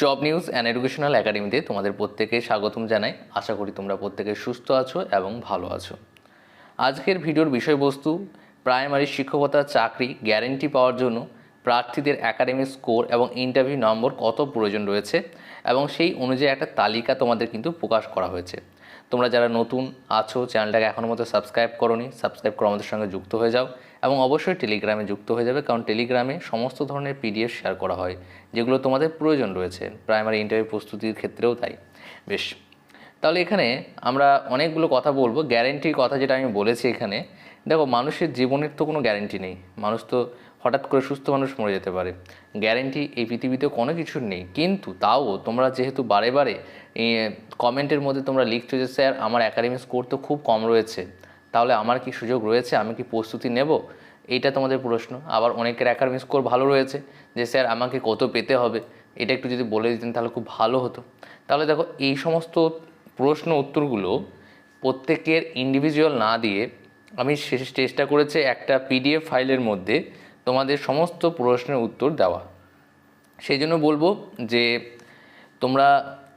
Job news and educational একাডেমিতে তোমাদের প্রত্যেকে স্বাগতম জানাই। আশা করি তোমরা প্রত্যেকে সুস্থ আছো এবং ভালো আছো। আজকের ভিডিওর বিষয়বস্তু, প্রাইমারি শিক্ষকতার চাকরি, গ্যারেন্টি পাওয়ার জন্য প্রার্থীদের একাডেমিক স্কোর এবং ইন্টারভিউ নম্বর কত প্রয়োজন রয়েছে এবং সেই অনুযায়ী একটা তালিকা তোমাদের কিন্তু প্রকাশ করা হয়েছে। তোমরা যারা নতুন আছো, চ্যানেলটাকে এখনও মতো সাবস্ক্রাইব করোনি, সাবস্ক্রাইব করে আমাদের সঙ্গে যুক্ত হয়ে যাও। এবং অবশ্যই টেলিগ্রামে যুক্ত হয়ে যাবে, কারণ টেলিগ্রামে সমস্ত ধরনের পিডিএফ শেয়ার করা হয়, যেগুলো তোমাদের প্রয়োজন রয়েছে। প্রাইমারি ইন্টারভিউ প্রস্তুতির ক্ষেত্রেও তাই। বেশ, তাহলে এখানে আমরা অনেকগুলো কথা বলব। গ্যারেন্টির কথা যেটা আমি বলেছি এখানে, দেখো, মানুষের জীবনের তো কোনো গ্যারেন্টি নেই। মানুষ তো হঠাৎ করে সুস্থ মানুষ মরে যেতে পারে। গ্যারেন্টি এই পৃথিবীতে কোনো কিছুর নেই। কিন্তু তাও তোমরা যেহেতু বারে বারে কমেন্টের মধ্যে তোমরা লিখছো যে, স্যার, আমার একাডেমিক স্কোর তো খুব কম রয়েছে। তাহলে আমার কি সুযোগ রয়েছে? আমি কি প্রস্তুতি নেব? এইটা তোমাদের প্রশ্ন। আবার অনেকের একাডেমিক স্কোর ভালো রয়েছে যে, স্যার, আমাকে কত পেতে হবে? এটা একটু যদি বলে দিতেন তাহলে খুব ভালো হতো। তাহলে দেখো, এই সমস্ত প্রশ্ন উত্তরগুলো প্রত্যেকের ইন্ডিভিজুয়াল না দিয়ে আমি শেষ চেষ্টা করেছি একটা পিডিএফ ফাইলের মধ্যে তোমাদের সমস্ত প্রশ্নের উত্তর দেওয়া। সেই জন্য বলব যে, তোমরা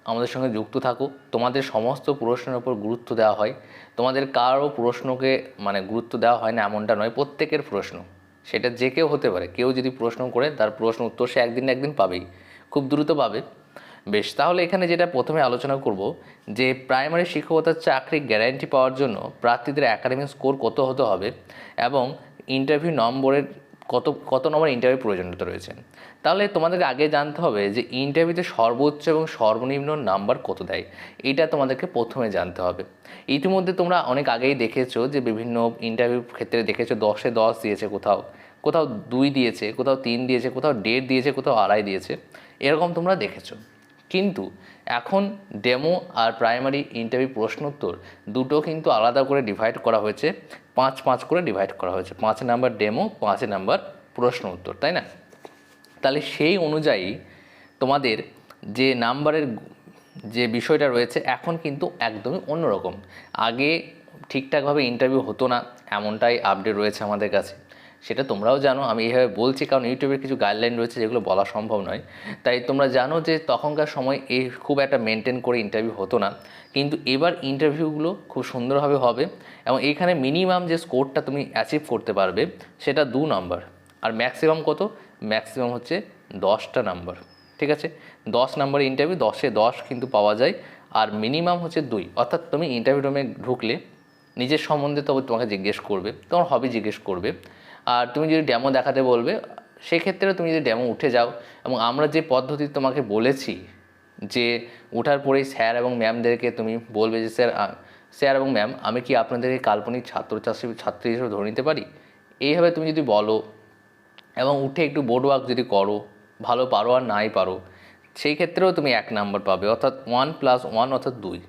আমাদের সঙ্গে যুক্ত থাকো তোমাদের সমস্ত প্রশ্নের ওপর গুরুত্ব দেওয়া হয়। তোমাদের কারও প্রশ্নকে মানে গুরুত্ব দেওয়া হয় না এমনটা নয়, প্রত্যেকের প্রশ্ন। সেটা যে কেউ হতে পারে। কেউ যদি প্রশ্ন করে, তার প্রশ্ন উত্তর সে একদিন একদিন পাবেই। খুব দ্রুত পাবে। বেশ, তাহলে এখানে যেটা প্রথমে আলোচনা করব, যে প্রাইমারি শিক্ষকতার চাকরি গ্যারান্টি পাওয়ার জন্য প্রার্থীদের একাডেমিক স্কোর কত হতে হবে এবং ইন্টারভিউ নম্বরের কত কত নম্বর ইন্টারভিউ প্রয়োজনীয়তা রয়েছে। তাহলে তোমাদের আগে জানতে হবে যে ইন্টারভিউতে সর্বোচ্চ এবং সর্বনিম্ন নাম্বার কত দেয়? এটা তোমাদেরকে প্রথমে জানতে হবে। ইতিমধ্যে তোমরা অনেক আগেই দেখেছ যে বিভিন্ন ইন্টারভিউ ক্ষেত্রে দেখেছ দশে দশ দিয়েছে কোথাও কোথাও দুই দিয়েছে, কোথাও তিন দিয়েছে, কোথাও দেড় দিয়েছে, কোথাও আড়াই দিয়েছে। এরকম তোমরা দেখেছ। কিন্তু এখন ডেমো আর প্রাইমারি ইন্টারভিউ প্রশ্নোত্তর দুটো কিন্তু আলাদা করে ডিভাইড করা হয়েছে, পাঁচ পাঁচ করে ডিভাইড করা হয়েছে। পাঁচ নাম্বার ডেমো পাঁচ নাম্বার প্রশ্ন উত্তর তাই না? তাহলে সেই অনুযায়ী তোমাদের যে নাম্বারের যে বিষয়টা রয়েছে এখন কিন্তু একদমই অন্যরকম। আগে ঠিকঠাকভাবে ইন্টারভিউ হতো না, এমনটাই আপডেট রয়েছে আমাদের কাছে। সেটা তোমরাও জানো। আমি এইভাবে বলছি কারণ ইউটিউবের কিছু গাইডলাইন রয়েছে যেগুলো বলা সম্ভব নয়। তাই তোমরা জানো যে তখনকার সময় এই খুব একটা মেনটেন করে ইন্টারভিউ হতো না। কিন্তু এবার ইন্টারভিউগুলো খুব সুন্দরভাবে হবে এবং এইখানে মিনিমাম যে স্কোরটা তুমি অ্যাচিভ করতে পারবে সেটা দু নম্বর আর ম্যাক্সিমাম কত? ম্যাক্সিমাম হচ্ছে দশটা নাম্বার ঠিক আছে? দশ নাম্বার ইন্টারভিউ দশে দশ কিন্তু পাওয়া যায়। আর মিনিমাম হচ্ছে দুই। অর্থাৎ তুমি ইন্টারভিউ রুমে ঢুকলে নিজের সম্বন্ধে তবে তোমাকে জিজ্ঞেস করবে, তোমার হবি জিজ্ঞেস করবে। আর তুমি যদি ডেমো দেখাতে বলবে, সেক্ষেত্রে তুমি যদি ডেমো উঠে যাও এবং আমরা যে পদ্ধতি তোমাকে বলেছি যে ওঠার পরেই স্যার এবং ম্যামদেরকে তুমি বলবে যে স্যার স্যার এবং ম্যাম আমি কি আপনাদেরকে কাল্পনিক ছাত্র ছাত্রী ছাত্রী হিসেবে ধরে নিতে পারি? এইভাবে তুমি যদি বলো এবং উঠে একটু বোর্ড ওয়ার্ক যদি করো, ভালো পারো আর নাই পারো, সেই ক্ষেত্রেও তুমি এক নাম্বার পাবে, অর্থাৎ ওয়ান প্লাস ওয়ান অর্থাৎ দুই।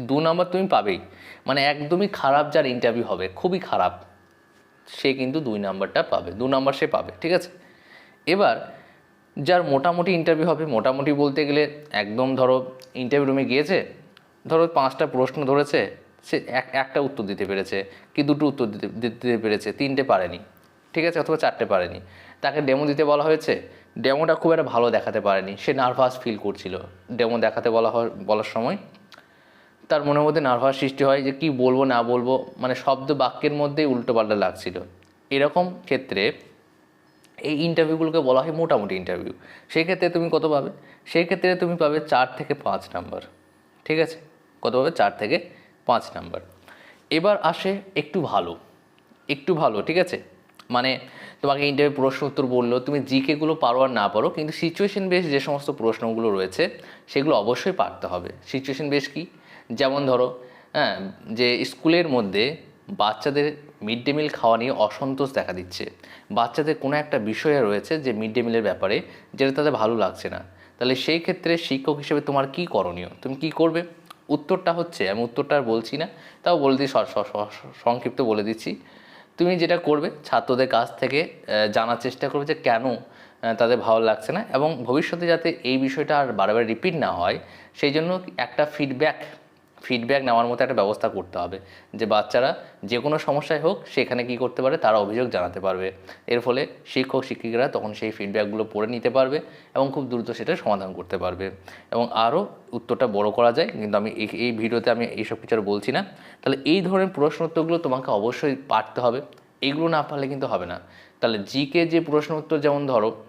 দু নাম্বার তুমি পাবেই। মানে একদমই খারাপ যার ইন্টারভিউ হবে, খুবই খারাপ। সে কিন্তু দুই নাম্বারটা পাবে, দু নাম্বার সে পাবে, ঠিক আছে? এবার যার মোটামুটি ইন্টারভিউ হবে, মোটামুটি বলতে গেলে একদম ধরো ইন্টারভিউ রুমে গিয়েছে, ধরো পাঁচটা প্রশ্ন ধরেছে, সে এক, একটা উত্তর দিতে পেরেছে, কি দুটো উত্তর দিতে দিতে পেরেছে, তিনটে পারেনি, ঠিক আছে? অথবা চারটে পারেনি। তাকে ডেমো দিতে বলা হয়েছে ডেমোটা খুব একটা ভালো দেখাতে পারেনি, সে নার্ভাস ফিল করছিল। ডেমো দেখাতে বলা বলার সময় তার মনের মধ্যে নার্ভাস সৃষ্টি হয় যে কি বলব, না বলব মানে শব্দ বাক্যের মধ্যেই উল্টোপাল্টা লাগছিল। এরকম ক্ষেত্রে এই ইন্টারভিউগুলোকে বলা হয় মোটামুটি ইন্টারভিউ সেই ক্ষেত্রে তুমি কত পাবে? সেই ক্ষেত্রে তুমি পাবে চার থেকে পাঁচ নাম্বার। ঠিক আছে? কত পাবে? চার থেকে পাঁচ নাম্বার। এবার আসে একটু ভালো। একটু ভালো, ঠিক আছে? মানে তোমাকে ইন্টারভিউ প্রশ্ন উত্তর বলল, তুমি জিকেগুলো পারো আর না পারো, কিন্তু সিচুয়েশন বেস যে সমস্ত প্রশ্নগুলো রয়েছে, সেগুলো অবশ্যই পারতে হবে। সিচুয়েশন বেস কি? যেমন ধরো হ্যাঁ যে স্কুলের মধ্যে বাচ্চাদের মিড ডে মিল খাওয়া নিয়ে অসন্তোষ দেখা দিচ্ছে। বাচ্চাদের কোনো একটা বিষয় রয়েছে যে মিড ডে মিলের ব্যাপারে যেটা তাদের ভালো লাগছে না। তাহলে সেই ক্ষেত্রে শিক্ষক হিসেবে তোমার কি করণীয়? তুমি কি করবে? উত্তরটা হচ্ছে, আমি উত্তরটা আর বলছি না, তাও বলে দিই সংক্ষিপ্ত বলে দিচ্ছি। তুমি যেটা করবে, ছাত্রদের কাছ থেকে জানার চেষ্টা করবে যে কেন তাদের ভালো লাগছে না এবং ভবিষ্যতে যাতে এই বিষয়টা আর বারবার রিপিট না হয়, সেই জন্য একটা ফিডব্যাক ফিডব্যাক নেওয়ার মতো একটা ব্যবস্থা করতে হবে। যে বাচ্চারা যে কোনো সমস্যায় হোক সেখানে কি করতে পারে তারা অভিযোগ জানাতে পারবে। এর ফলে শিক্ষক, শিক্ষিকারা তখন সেই ফিডব্যাকগুলো পড়ে নিতে পারবে এবং খুব দ্রুত সেটা সমাধান করতে পারবে। এবং আরও উত্তরটা বড় করা যায়, কিন্তু আমি এই- ভিডিওতে আমি এইসব কিছু আর বলছি না। তাহলে এই ধরনের প্রশ্ন উত্তরগুলো তোমাকে অবশ্যই পারতে হবে। এইগুলো না পারলে কিন্তু হবে না। তাহলে জিকে যে প্রশ্ন উত্তর যেমন ধরো,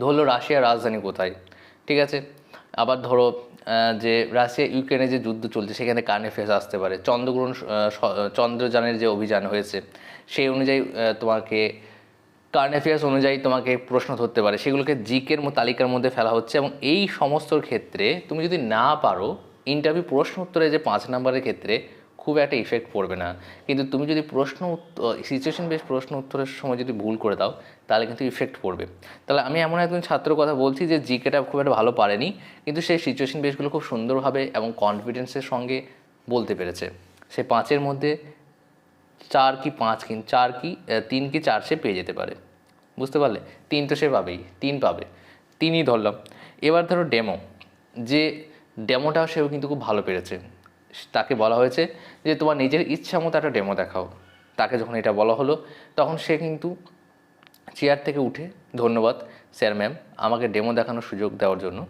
ধরলো রাশিয়ার রাজধানী কোথায়? ঠিক আছে? আবার ধরো যে রাশিয়া ইউক্রেনে যে যুদ্ধ চলছে, সেখানে কানে ফেস আসতে পারে। চন্দ্রগ্রহণ চন্দ্রযানের যে অভিযান হয়েছে, সেই অনুযায়ী তোমাকে কারেন্ট অ্যাফেয়ার্স অনুযায়ী তোমাকে প্রশ্ন ধরতে পারে। সেগুলোকে জিকের তালিকার মধ্যে ফেলা হচ্ছে এবং এই সমস্ত ক্ষেত্রে তুমি যদি না পারো ইন্টারভিউ প্রশ্ন উত্তরে যে পাঁচ নম্বরের ক্ষেত্রে খুব একটা ইফেক্ট পড়বে না। কিন্তু তুমি যদি প্রশ্ন উত্তর সিচুয়েশন বেস প্রশ্ন উত্তরের সময় যদি ভুল করে দাও, তাহলে কিন্তু ইফেক্ট পড়বে। তাহলে আমি এমন একজন ছাত্র কথা বলছি যে জিকেটা খুব একটা ভালো পারেনি, কিন্তু সেই সিচুয়েশন বেসগুলো খুব সুন্দরভাবে এবং কনফিডেন্সের সঙ্গে বলতে পেরেছে। সে পাঁচের মধ্যে চার কি পাঁচ কি চার কি তিন কি চার সে পেয়ে যেতে পারে। বুঝতে পারলে? তিন তো সে পাবেই, তিন পাবে। তিনই ধরলাম। এবার ধরো ডেমো যে ডেমোটাও সেও কিন্তু খুব ভালো পেরেছে। তাকে বলা হয়েছে যে তোমার নিজের ইচ্ছা মতো একটা ডেমো দেখাও। তাকে যখন এটা বলা হলো, তখন সে কিন্তু চেয়ার থেকে উঠে, ধন্যবাদ স্যার ম্যাম আমাকে ডেমো দেখানোর সুযোগ দেওয়ার জন্য,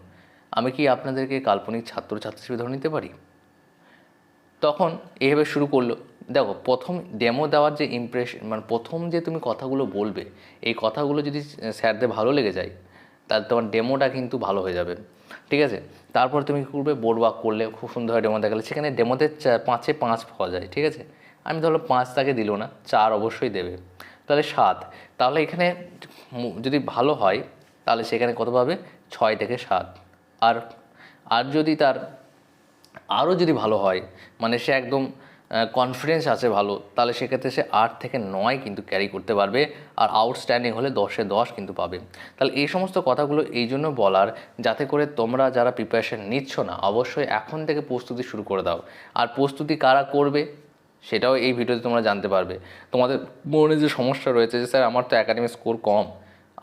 আমি কি আপনাদেরকে কাল্পনিক ছাত্র ছাত্রী হিসেবে ধরে নিতে পারি? তখন এইভাবে শুরু করল, দেখো, প্রথম ডেমো দেওয়ার যে ইমপ্রেশন মানে প্রথম যে তুমি কথাগুলো বলবে, এই কথাগুলো যদি স্যারদের ভালো লেগে যায়, তাহলে তোমার ডেমোটা কিন্তু ভালো হয়ে যাবে। ঠিক আছে? তারপর তুমি কী করবে? বোর্ড ওয়াক করলে খুব সুন্দর ডেমো দেখালে। সেখানে ডেমোতে পাঁচে পাঁচ পাওয়া যায়, ঠিক আছে? আমি ধরো পাঁচ তাকে দিল না, চার অবশ্যই দেবে। তাহলে সাত। তাহলে এখানে যদি ভালো হয়, তাহলে সেখানে কত পাবে? ছয় থেকে সাত। আর আর যদি তার আরও যদি ভালো হয় মানে সে একদম কনফিডেন্স আছে ভালো। তাহলে সেক্ষেত্রে সে আট থেকে নয় কিন্তু ক্যারি করতে পারবে আর আউটস্ট্যান্ডিং হলে দশে দশ কিন্তু পাবে। তাহলে এই সমস্ত কথাগুলো এই জন্য বলার যাতে করে তোমরা যারা প্রিপারেশন নিচ্ছ না, অবশ্যই এখন থেকে প্রস্তুতি শুরু করে দাও। আর প্রস্তুতি কারা করবে সেটাও এই ভিডিওতে তোমরা জানতে পারবে। তোমাদের মনে যে সমস্যা রয়েছে যে, স্যার, আমার তো একাডেমিক স্কোর কম,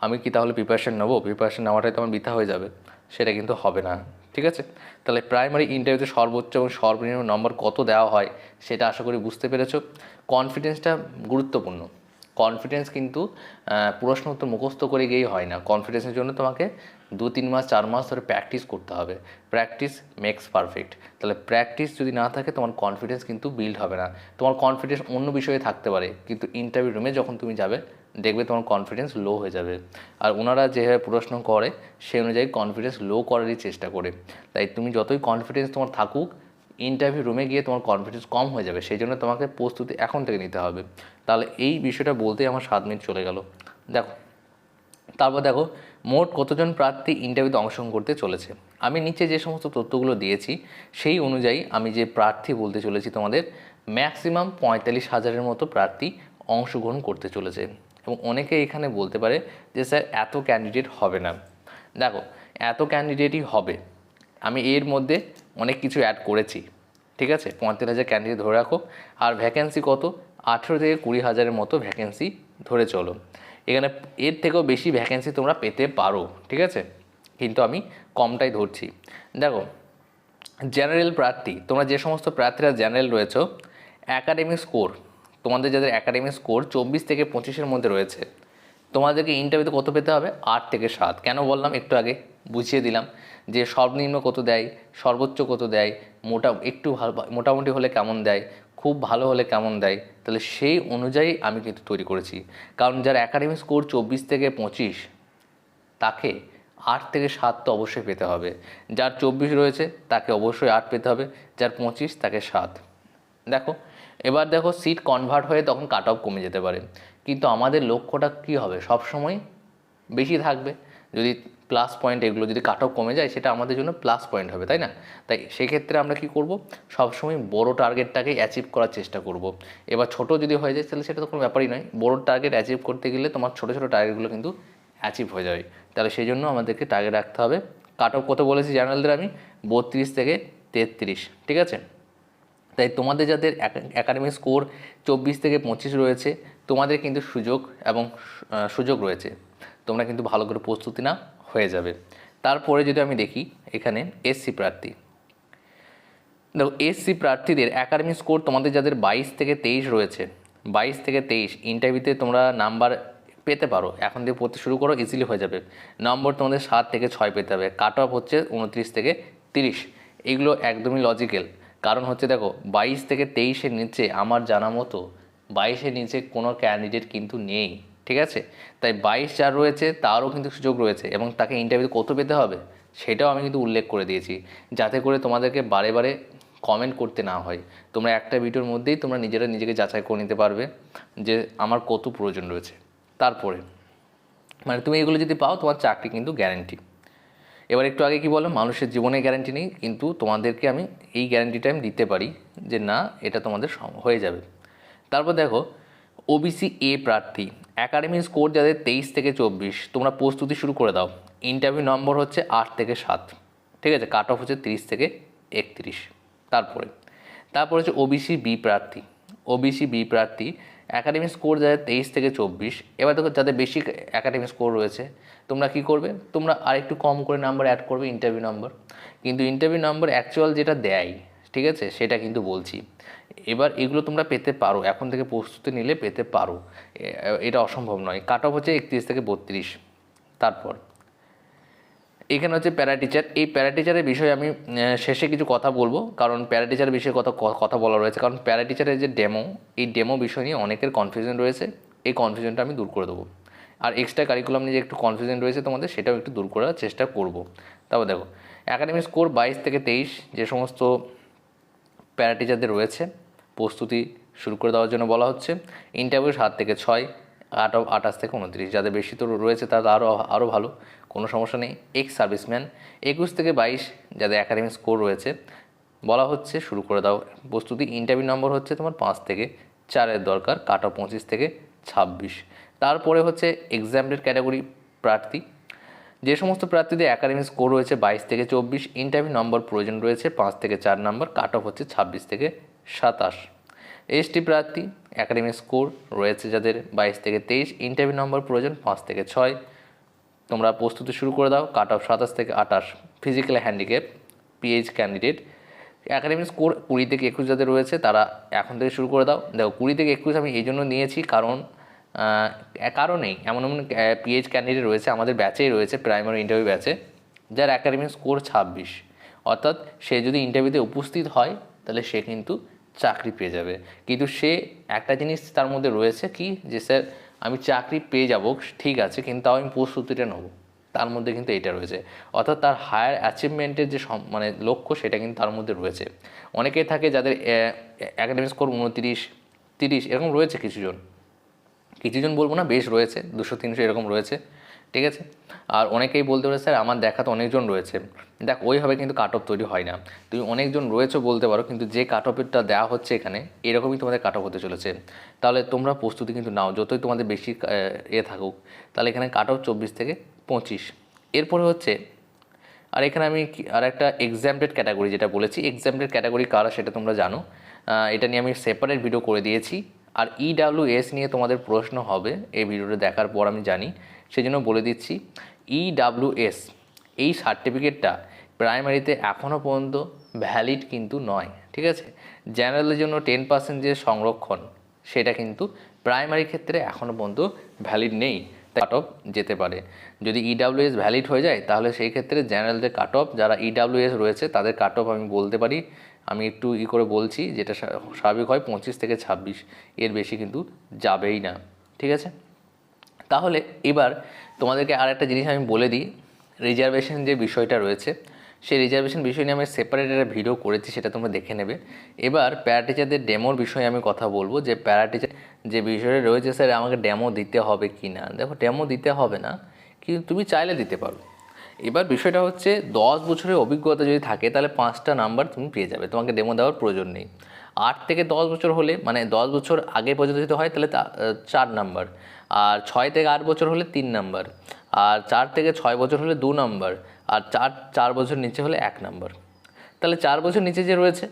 আমি কি তাহলে প্রিপারেশন নেব? প্রিপারেশন নেওয়াটাই তো আমার বৃথা হয়ে যাবে। সেটা কিন্তু হবে না। ঠিক আছে? তাহলে প্রাইমারি ইন্টারভিউতে সর্বোচ্চ এবং সর্বনিম্ন নম্বর কত দেওয়া হয়, সেটা আশা করি বুঝতে পেরেছ। কনফিডেন্সটা গুরুত্বপূর্ণ। কনফিডেন্স কিন্তু প্রশ্ন উত্তর মুখস্থ করে গিয়েই হয় না। কনফিডেন্সের জন্য তোমাকে দু, তিন মাস, চার মাস ধরে প্র্যাকটিস করতে হবে। প্র্যাকটিস মেক্স পারফেক্ট তাহলে প্র্যাকটিস যদি না থাকে, তোমার কনফিডেন্স কিন্তু বিল্ড হবে না। তোমার কনফিডেন্স অন্য বিষয়ে থাকতে পারে, কিন্তু ইন্টারভিউ রুমে যখন তুমি যাবে, দেখবে তোমার কনফিডেন্স লো হয়ে যাবে। আর ওনারা যেভাবে প্রশ্ন করে, সেই অনুযায়ী কনফিডেন্স লো করারই চেষ্টা করে। তাই তুমি যতই কনফিডেন্স তোমার থাকুক ইন্টারভিউ রুমে গিয়ে তোমার কনফিডেন্স কম হয়ে যাবে, সেই জন্য তোমাকে প্রস্তুতি এখন থেকে নিতে হবে। তাহলে এই বিষয়টা বলতেই আমার সাত মিনিট চলে গেল। দেখো, তারপর দেখো, মোট কতজন প্রার্থী ইন্টারভিউতে অংশগ্রহণ করতে চলেছে? আমি নিচে যে সমস্ত তথ্যগুলো দিয়েছি, সেই অনুযায়ী আমি যে প্রার্থী বলতে চলেছি তোমাদের ম্যাক্সিমাম পঁয়তাল্লিশ হাজারের মতো প্রার্থী অংশগ্রহণ করতে চলেছে। এবং অনেকে এখানে বলতে পারে যে, স্যার, এত ক্যান্ডিডেট হবে না। দেখো, এত ক্যান্ডিডেটই হবে। আমি এর মধ্যে অনেক কিছু অ্যাড করেছি। ঠিক আছে? পঁয়ত্রিশ হাজার ক্যান্ডিডেট ধরে রাখো। আর ভ্যাকেন্সি কত? আঠেরো থেকে কুড়ি হাজারের মতো ভ্যাকেন্সি ধরে চলো। এখানে এর থেকেও বেশি ভ্যাকেন্সি তোমরা পেতে পারো, ঠিক আছে? কিন্তু আমি কমটাই ধরছি। দেখো জেনারেল প্রার্থী, তোমরা যে সমস্ত প্রার্থীরা জেনারেল রয়েছে অ্যাকাডেমিক স্কোর তোমাদের যাদের অ্যাকাডেমিক স্কোর চব্বিশ থেকে পঁচিশের মধ্যে রয়েছে, তোমাদেরকে ইন্টারভিউতে কত পেতে হবে? আট থেকে সাত। কেন বললাম একটু আগে? বুঝিয়ে দিলাম যে সর্বনিম্ন কত দেয়, সর্বোচ্চ কত দেয়, মোটা, একটু ভালো, মোটামুটি হলে কেমন দেয়, খুব ভালো হলে কেমন দেয়, তাহলে সেই অনুযায়ী আমি কিন্তু তৈরি করেছি। কারণ যার অ্যাকাডেমিক স্কোর চব্বিশ থেকে পঁচিশ, তাকে আট থেকে সাত তো অবশ্যই পেতে হবে। যার চব্বিশ রয়েছে, তাকে অবশ্যই আট পেতে হবে। যার পঁচিশ, তাকে সাত। দেখো, এবার দেখো সিট কনভার্ট হয়ে তখন কাট অফ কমে যেতে পারে। কিন্তু আমাদের লক্ষ্যটা কী হবে? সব সময় বেশি থাকবে। যদি প্লাস পয়েন্ট এগুলো যদি কাট কমে যায়, সেটা আমাদের জন্য প্লাস পয়েন্ট হবে, তাই না? তাই সেক্ষেত্রে আমরা কি করব? সবসময় বড় টার্গেটটাকে অ্যাচিভ করার চেষ্টা করব। এবার ছোট যদি হয়ে যায়, তাহলে সেটা তো কোনো ব্যাপারই নয়। বড় টার্গেট অ্যাচিভ করতে গেলে তোমার ছোটো ছোটো টার্গেটগুলো কিন্তু অ্যাচিভ হয়ে যাবে। তাহলে সেই জন্য আমাদেরকে টার্গেট রাখতে হবে। কাট অফ কত বলেছি জার্নালদের আমি? বত্রিশ থেকে তেত্রিশ, ঠিক আছে? তাই তোমাদের যাদের একাডেমিক স্কোর চব্বিশ থেকে পঁচিশ রয়েছে, তোমাদের কিন্তু সুযোগ এবং সুযোগ রয়েছে। তোমরা কিন্তু ভালো করে প্রস্তুতি না হয়ে যাবে। তারপরে যদি আমি দেখি, এখানে এসসি প্রার্থী। দেখো এসসি প্রার্থীদের একাডেমিক স্কোর তোমাদের যাদের বাইশ থেকে তেইশ রয়েছে, বাইশ থেকে তেইশ ইন্টারভিউতে তোমরা নাম্বার পেতে পারো। এখন দিয়ে পড়তে শুরু করো ইজিলি হয়ে যাবে। নম্বর তোমাদের সাত থেকে ছয় পেতে হবে। কাট অফ হচ্ছে উনত্রিশ থেকে তিরিশ। এগুলো একদমই লজিক্যাল কারণ হচ্ছে দেখো, বাইশ থেকে তেইশের নিচে আমার জানা মতো বাইশের নিচে কোনো ক্যান্ডিডেট কিন্তু নেই, ঠিক আছে? তাই বাইশ যার রয়েছে তারও কিন্তু সুযোগ রয়েছে এবং তাকে ইন্টারভিউ কত পেতে হবে, সেটাও আমি কিন্তু উল্লেখ করে দিয়েছি। যাতে করে তোমাদেরকে বারে বারে কমেন্ট করতে না হয়। তোমরা একটা ভিডিওর মধ্যেই তোমরা নিজেরা নিজেকে যাচাই করে নিতে পারবে যে আমার কত প্রয়োজন রয়েছে। তারপরে মানে তুমি এগুলো যদি পাও, তোমার চাকরি কিন্তু গ্যারেন্টি এবার একটু আগে কি বলো মানুষের জীবনে গ্যারান্টি নেই, কিন্তু তোমাদেরকে আমি এই গ্যারান্টিটা আমি দিতে পারি যে না, এটা তোমাদের হয়ে যাবে। তারপর দেখো ওবিসি এ প্রার্থী একাডেমি স্কোর যাদের তেইশ থেকে চব্বিশ, তোমরা প্রস্তুতি শুরু করে দাও। ইন্টারভিউ নম্বর হচ্ছে আট থেকে সাত, ঠিক আছে? কাট অফ হচ্ছে তিরিশ থেকে একত্রিশ, তারপরে। তারপর হচ্ছে ওবিসি বি প্রার্থী ওবিসি বি প্রার্থী একাডেমিক স্কোর যাদের তেইশ থেকে চব্বিশ, এবার দেখো যাদের বেশি একাডেমিক স্কোর রয়েছে, তোমরা কি করবে? তোমরা আরেকটু কম করে নাম্বার অ্যাড করবে ইন্টারভিউ নম্বর কিন্তু ইন্টারভিউ নম্বর অ্যাকচুয়াল যেটা দেয়, ঠিক আছে? সেটা কিন্তু বলছি। এবার এগুলো তোমরা পেতে পারো। এখন থেকে প্রস্তুতি নিলে পেতে পারো। এটা অসম্ভব নয়। কাট অফ হচ্ছে একত্রিশ থেকে বত্রিশ। তারপর, এখানে হচ্ছে প্যারা টিচার এই প্যারা টিচারের বিষয়ে আমি শেষে কিছু কথা বলব। কারণ প্যারা টিচারের বিষয়ে কথা কথা বলা রয়েছে। কারণ প্যারা টিচারের যে ডেমো এই ডেমো বিষয় নিয়ে অনেকের কনফিউশন রয়েছে। এই কনফিউশনটা আমি দূর করে দেবো। আর এক্সট্রা কারিকুলাম নিয়ে যে একটু কনফিউশন রয়েছে তোমাদের, সেটাও একটু দূর করার চেষ্টা করব। তারপর দেখো একাডেমিক স্কোর বাইশ থেকে তেইশ, যে সমস্ত প্যারা টিচারদের রয়েছে। প্রস্তুতি শুরু করে দেওয়ার জন্য বলা হচ্ছে। ইন্টারভিউ সাত থেকে ছয়, আট আঠাশ থেকে উনত্রিশ। যাদের বেশি তো রয়েছে তারা আরও আরও ভালো, কোনো সমস্যা নেই। এক্স সার্ভিসম্যান একুশ থেকে বাইশ যাদের একাডেমিক স্কোর রয়েছে, বলা হচ্ছে শুরু করে দাও। প্রস্তুতি ইন্টারভিউ নম্বর হচ্ছে তোমার পাঁচ থেকে চারের দরকার, কাট অফ পঁচিশ থেকে ছাব্বিশ। তারপরে হচ্ছে এক্সামডেড ক্যাটাগরি প্রার্থী। যে সমস্ত প্রার্থীদের একাডেমিক স্কোর রয়েছে বাইশ থেকে চব্বিশ ইন্টারভিউ নম্বর প্রয়োজন রয়েছে পাঁচ থেকে চার নম্বর কাট অফ হচ্ছে ছাব্বিশ থেকে সাতাশ। এসটি প্রার্থী একাডেমিক স্কোর রয়েছে যাদের বাইশ থেকে তেইশ, ইন্টারভিউ নম্বর প্রয়োজন পাঁচ থেকে ছয়। তোমরা প্রস্তুতি শুরু করে দাও, কাট অফ সাতাশ থেকে আঠাশ। Physical handicap, PH candidate. Academic score কুড়ি থেকে একুশ যাদের রয়েছে, তারা এখন থেকে শুরু করে দাও। দেখো, কুড়ি থেকে একুশ আমি এই জন্য নিয়েছি কারণ কারণেই এমন এমন পিএইচ ক্যান্ডিডেট রয়েছে, আমাদের ব্যাচেই রয়েছে প্রাইমারি ইন্টারভিউ ব্যাচে যার একাডেমিক স্কোর ছাব্বিশ। অর্থাৎ সে যদি ইন্টারভিউতে উপস্থিত হয়, তাহলে সে কিন্তু চাকরি পেয়ে যাবে। কিন্তু সে একটা জিনিস তার মধ্যে রয়েছে কি, যে স্যার, আমি চাকরি পেয়ে যাব, ঠিক আছে, কিন্তু তাও আমি প্রস্তুতিটা নেব। তার মধ্যে কিন্তু এটা রয়েছে। অর্থাৎ তার হায়ার অ্যাচিভমেন্টের যে মানে লক্ষ্য, সেটা কিন্তু তার মধ্যে রয়েছে। অনেকেই থাকে যাদের অ্যাকাডেমিক স্কোর উনতিরিশ, তিরিশ, এরকম রয়েছে কিছুজন। কিছুজন বলব না, বেশ রয়েছে, দুশো, তিনশো এরকম রয়েছে। ঠিক আছে? আর অনেকেই বলতে পারে, স্যার, আমার দেখা তো অনেকজন রয়েছে। দেখ, ওইভাবে কিন্তু কাট অফ তৈরি হয় না। তুমি অনেকজন রয়েছে বলতে পারো, কিন্তু যে কাট অফেরটা দেওয়া হচ্ছে এখানে, এরকমই তোমাদের কাট অফ হতে চলেছে। তাহলে তোমরা প্রস্তুতি কিন্তু নাও, যতই তোমাদের বেশি এ থাকুক। তাহলে এখানে কাট অফ চব্বিশ থেকে পঁচিশ। এরপরে হচ্ছে, আর এখানে আমি আর একটা এক্সামটেড ক্যাটাগরি যেটা বলেছি এক্সামটেড ক্যাটাগরি কারা সেটা তোমরা জানো। এটা নিয়ে আমি সেপারেট ভিডিও করে দিয়েছি। আর ইডাব্লিউ এস নিয়ে তোমাদের প্রশ্ন হবে, এই ভিডিওটা দেখার পর আমি জানি। সেই জন্য বলে দিচ্ছি ইডাব্লিউ এস এই সার্টিফিকেটটা প্রাইমারিতে এখনও পর্যন্ত ভ্যালিড কিন্তু নয়, ঠিক আছে? জেনারেলের জন্য টেন পার্সেন্ট যে সংরক্ষণ, সেটা কিন্তু প্রাইমারি ক্ষেত্রে এখনও পর্যন্ত ভ্যালিড নেই কাট অফ যেতে পারে। যদি ইডাব্লিউএস ভ্যালিড হয়ে যায়, তাহলে সেই ক্ষেত্রে জেনারেলদের কাট অফ যারা ইডাব্লিউএস রয়েছে, তাদের কাট অফ আমি বলতে পারি। আমি একটু ই করে বলছি, যেটা স্বা- স্বাভাবিক হয় পঁচিশ থেকে ছাব্বিশ, এর বেশি কিন্তু যাবেই না, ঠিক আছে? তাহলে এবার তোমাদেরকে আর একটা জিনিস আমি বলে দিই। রিজার্ভেশন যে বিষয়টা রয়েছে, সেই রিজার্ভেশন বিষয় নিয়ে আমি সেপারেট একটা ভিডিও করেছি, সেটা তোমরা দেখে নেবে। এবার প্যারাটিচারদের ডেমোর বিষয়ে আমি কথা বলব যে প্যারাটিচার যে বিষয়টা রয়েছে স্যার আমাকে ডেমো দিতে হবে কি না? দেখো ডেমো দিতে হবে না, কিন্তু তুমি চাইলে দিতে পারো। এবার বিষয়টা হচ্ছে, দশ বছরের অভিজ্ঞতা যদি থাকে, তাহলে পাঁচটা নাম্বার তুমি পেয়ে যাবে। তোমাকে ডেমো দেওয়ার প্রয়োজন নেই। আট থেকে দশ বছর হলে মানে দশ বছর আগে পর্যন্ত যদি হয়, তাহলে তা- চার নাম্বার আর ছয় থেকে আট বছর হলে তিন নাম্বার আর চার থেকে ছয় বছর হলে দু নাম্বার আর চার চার বছর নিচে হলে এক নাম্বার তাহলে চার বছর নিচে যে রয়েছে,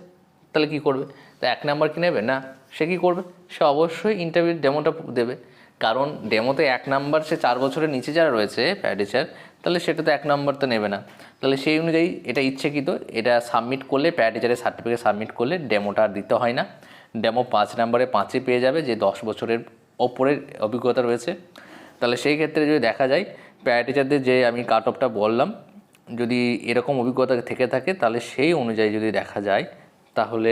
তাহলে কি করবে? তা এক নাম্বার কি নেবে? না, সে কি করবে? সে অবশ্যই ইন্টারভিউ ডেমোটা দেবে। কারণ ডেমোতে এক নাম্বার সে চার বছরের নিচে যারা রয়েছে প্যাডিচার তাহলে সেটা তো এক নম্বর তো নেবে না। তাহলে সেই অনুযায়ী এটা ইচ্ছেকৃত, এটা সাবমিট করলে প্যারা টিচারের সার্টিফিকেট সাবমিট করলে ডেমোটা আর দিতে হয় না। ডেমো পাঁচ নম্বরে পাঁচে পেয়ে যাবে, যে দশ বছরের ওপরের অভিজ্ঞতা রয়েছে। তাহলে সেই ক্ষেত্রে যদি দেখা যায় প্যারা টিচারদের যে আমি কাট অফটা বললাম, যদি এরকম অভিজ্ঞতা থেকে থাকে, তাহলে সেই অনুযায়ী যদি দেখা যায়, তাহলে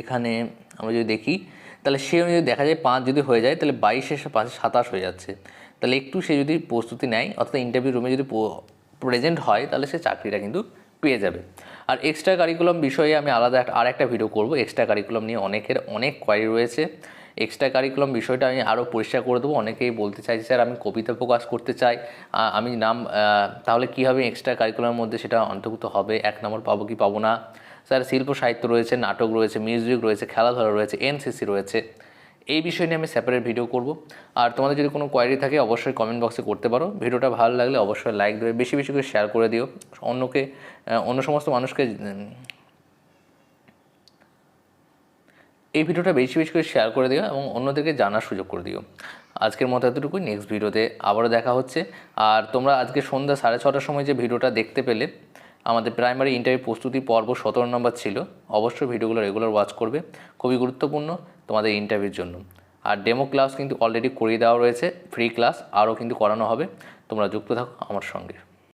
এখানে আমরা যদি দেখি, তাহলে সেই অনুযায়ী দেখা যায় পাঁচ যদি হয়ে যায়, তাহলে বাইশে পাঁচে সাতাশ হয়ে যাচ্ছে। তাহলে একটু সে যদি প্রস্তুতি নেয়, অর্থাৎ ইন্টারভিউ রুমে যদি প্রেজেন্ট হয়, তাহলে সে চাকরিটা কিন্তু পেয়ে যাবে। আর এক্সট্রা কারিকুলাম বিষয়ে আমি আলাদা আর একটা ভিডিও করব। এক্সট্রা কারিকুলাম নিয়ে অনেকের অনেক কোয়ারি রয়েছে। এক্সট্রা কারিকুলাম বিষয়টা আমি আরও পরিষ্কার করে দেবো। অনেকেই বলতে চাইছে, স্যার, আমি কবিতা প্রকাশ করতে চাই। আমি নাম তাহলে কী হবে এক্সট্রা কারিকুলামের মধ্যে? সেটা অন্তর্ভুক্ত হবে। এক নম্বর পাবো কি পাবো না? স্যার, শিল্প সাহিত্য রয়েছে, নাটক রয়েছে মিউজিক রয়েছে, খেলাধুলা রয়েছে এনসিসি রয়েছে। এই বিষয় নিয়ে আমি সেপারেট ভিডিও করব। আর তোমাদের যদি কোনো কোয়ারি থাকে, অবশ্যই কমেন্ট বক্সে করতে পারো। ভিডিওটা ভালো লাগলে অবশ্যই লাইক দেবে বেশি বেশি করে শেয়ার করে দিও। অন্যকে অন্য সমস্ত মানুষকে এই ভিডিওটা বেশি বেশি করে শেয়ার করে দিও এবং অন্যদেরকে জানার সুযোগ করে দিও। আজকের মতো এতটুকুই। নেক্সট ভিডিওতে আবারও দেখা হচ্ছে। আর তোমরা আজকে সন্ধ্যা সাড়ে ছটার সময় যে ভিডিওটা দেখতে পেলে, আমাদের প্রাইমারি ইন্টারভিউ প্রস্তুতি পর্ব সতেরো নম্বর ছিল। অবশ্যই ভিডিওগুলো রেগুলার ওয়াচ করবে। খুবই গুরুত্বপূর্ণ। তোমাদের ইন্টারভিউর জন্য। আর ডেমো ক্লাস কিন্তু অলরেডি করিয়ে দেওয়া রয়েছে ফ্রি ক্লাস আরও কিন্তু করানো হবে। তোমরা যুক্ত থাকো আমার সঙ্গে।